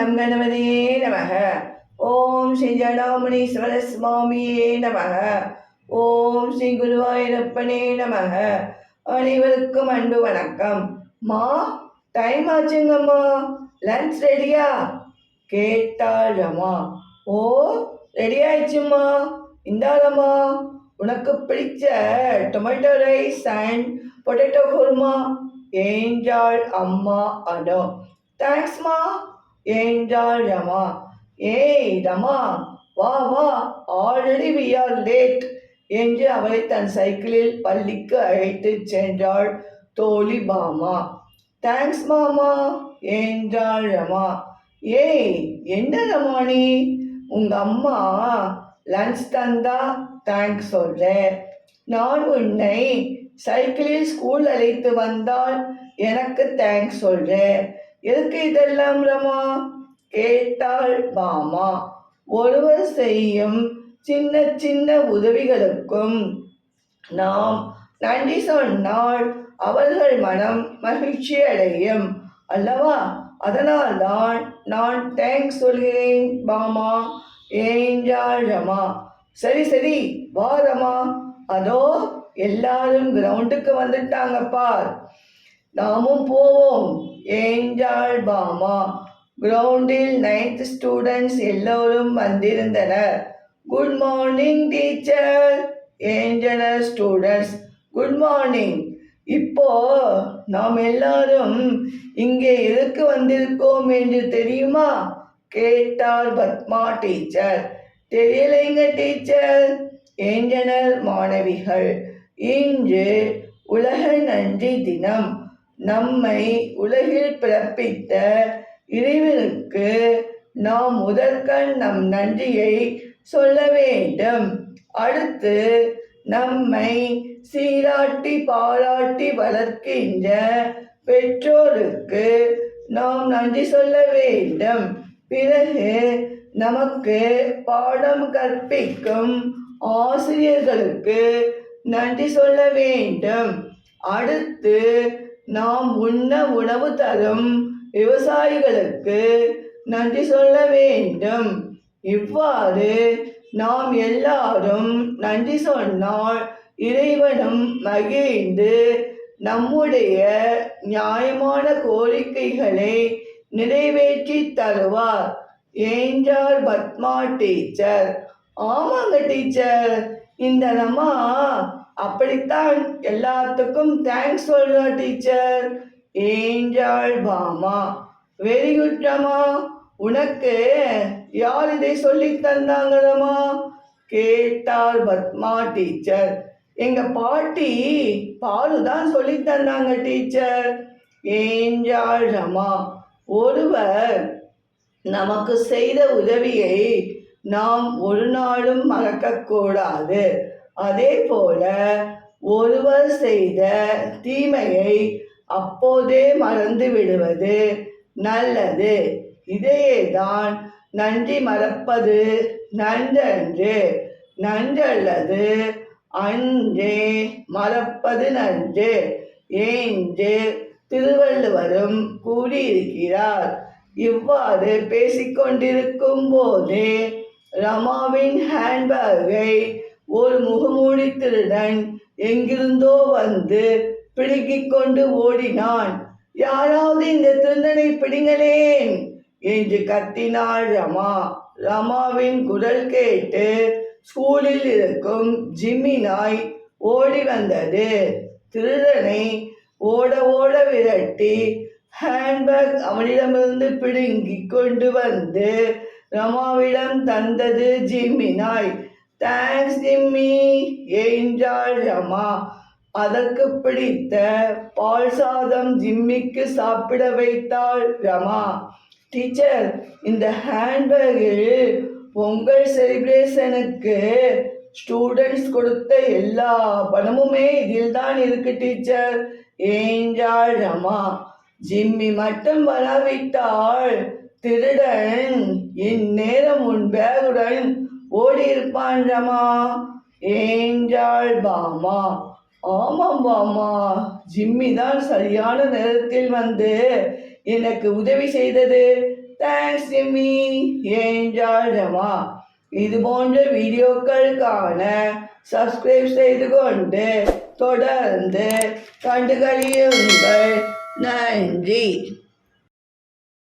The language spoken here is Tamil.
கம் கணபதியே நமக. ஓம் ஸ்ரீ ஜடாமுனீஸ்வர சுவாமியே நமக. ஓம் ஸ்ரீ குருவாயூரப்பனே நமக. அனைவருக்கும் அன்பு வணக்கம். மா டைம் ஆச்சுங்கம்மா. லன்ச் ரெடியா கேட்டாள் ரமா. ஓ ரெடி ஆயிடுச்சும்மா இந்தாரம்மா உனக்கு பிடிச்ச tomato rice and potato kurma என்றாள் அம்மா அனோ. தேங்க்ஸ்மா என்றாள் ரமா. ஏய் ரமா வா வா ஆல்ரெடி வி ஆர் லேட் என்று அவளை தன் சைக்கிளில் பள்ளிக்கு அழைத்து சென்றாள் தோழி பாமா தேங்க்ஸ் மாமா என்றாள் ரமா. ஏய் என்ன ரமாணி உங்க அம்மா லஞ்ச் தந்தா தேங்க்ஸ் சொல்றேன். நான் உன்னை சைக்கிளில் ஸ்கூல் அழைத்து வந்தால் எனக்கு தேங்க்ஸ் சொல்றேன். எதுக்கு இதெல்லாம் ரமா? கேட்டாள் பாமா ஒருவர் செய்யும் சின்ன சின்ன உதவிகளுக்கும் நாம் நன்றி சொன்னால் அவர்கள் மனம் மகிழ்ச்சி அடையும். அல்லவா? அதனால்தான் நான் தேங்க்ஸ் சொல்கிறேன் பாமா ஏஞ்சாள் ரமா? சரி சரி வா ரமா. அதோ எல்லாரும் கிரவுண்டுக்கு வந்துட்டாங்க பார். நாமும் போவோம். ஏஞ்சாள் பாமா கிரவுண்டில் நைன்த் ஸ்டூடெண்ட்ஸ் எல்லோரும் வந்திருந்தனர். குட் மார்னிங் டீச்சர் ஏஞ்சனர் ஸ்டூடெண்ட்ஸ் குட் மார்னிங் இப்போ நாம் எல்லாரும் இங்கே எதுக்கு வந்திருக்கோம் என்று தெரியுமா? கேட்டார் பத்மா டீச்சர். தெரியலைங்க டீச்சர்? ஏஞ்சனர் மாணவிகள் இன்று உலக நன்றி தினம். நம்மை உலகில் பிறப்பித்த இறைவனுக்கு நாம் முதற்கண் நம் நன்றியை சொல்ல வேண்டும். அடுத்து நம்மை சீராட்டி பாராட்டி வளர்க்கின்ற பெற்றோருக்கு நாம் நன்றி சொல்ல வேண்டும். பிறகு நமக்கு பாடம் கற்பிக்கும் ஆசிரியர்களுக்கு நன்றி சொல்ல வேண்டும். அடுத்து நாம் உண்ண உணவு தரும் விவசாயிகளுக்கு நன்றி சொல்ல வேண்டும். இவ்வாறு நாம் எல்லாரும் நன்றி சொன்னால் இறைவனும் மகிழ்ந்து நம்முடைய நியாயமான கோரிக்கைகளை நிறைவேற்றி தருவார். என்றார் பத்மா டீச்சர். ஆமாங்க டீச்சர். இந்த ரமா அப்படித்தான் எல்லாத்துக்கும் தேங்க்ஸ் சொல்றா teacher. ஏஞ்சாள் Bama very good Rama உனக்கு யார் இதை சொல்லி தந்தாங்க ரமா கேட்டார் பத்மா டீச்சர். எங்க பாட்டி பாலு தான் சொல்லி தந்தாங்க டீச்சர். ஏஞ்சாள் ரமா ஒருவர் நமக்கு செய்த உதவியை நாம் ஒரு நாளும் மறக்கக்கூடாது. அதே போல ஒருவர் செய்த தீமையை அப்போதே மறந்து விடுவது நல்லது. இதையேதான் நன்றி மறப்பது நன்றன்று. நன்றல்லது அன்றே மறப்பது நன்று. என்று திருவள்ளுவரும் கூறியிருக்கிறார். இவ்வாறு பேசிக்கொண்டிருக்கும் போதே ரமாவின் ஹேண்ட்பேக்கை ஒரு முகமூடி திருடன் எங்கிருந்தோ வந்து பிடுங்கிக் கொண்டு ஓடினான். யாராவது இந்த திருடனை பிடிங்களேன் என்று கத்தினாள் ரமா. ரமாவின் குரல் கேட்டு ஸ்கூலில் இருக்கும் ஜிம்மி நாய் ஓடி வந்தது. திருடனை ஓட ஓட விரட்டி ஹேண்ட்பேக் அவனிடமிருந்து பிடுங்கி கொண்டு வந்து ரமாவிடம் தந்தது ஜிம்மி நாய் தேங்க்ஸ் ஜிம்மி. என்றாள் ரமா. அதற்கு பிடித்த பால் சாதம் ஜிம்மிக்கு சாப்பிட வைத்தாள் ரமா. டீச்சர் இந்த ஹேண்ட்பேக்கில் பொங்கல் செலிப்ரேஷனுக்கு ஸ்டூடெண்ட்ஸ் கொடுத்த எல்லா பணமுமே இதில் தான் இருக்கு டீச்சர். ஏஞ்சாள் ரமா. ஜிம்மி மட்டும் வராவிட்டால் திருட இந்நேரம் உன் பேகுடன் ஓடியிருப்பான் ரமா. ஏஞ்சாள் பாமா. ஆமாம் பாமா. ஜிம்மி தான் சரியான நேரத்தில் வந்து எனக்கு உதவி செய்தது. தேங்க்ஸ் மீ ரமா. இது போன்ற வீடியோக்களுக்கான சப்ஸ்கிரைப் செய்து கொண்டு தொடர்ந்து கண்டுகளியுங்கள். நன்றி.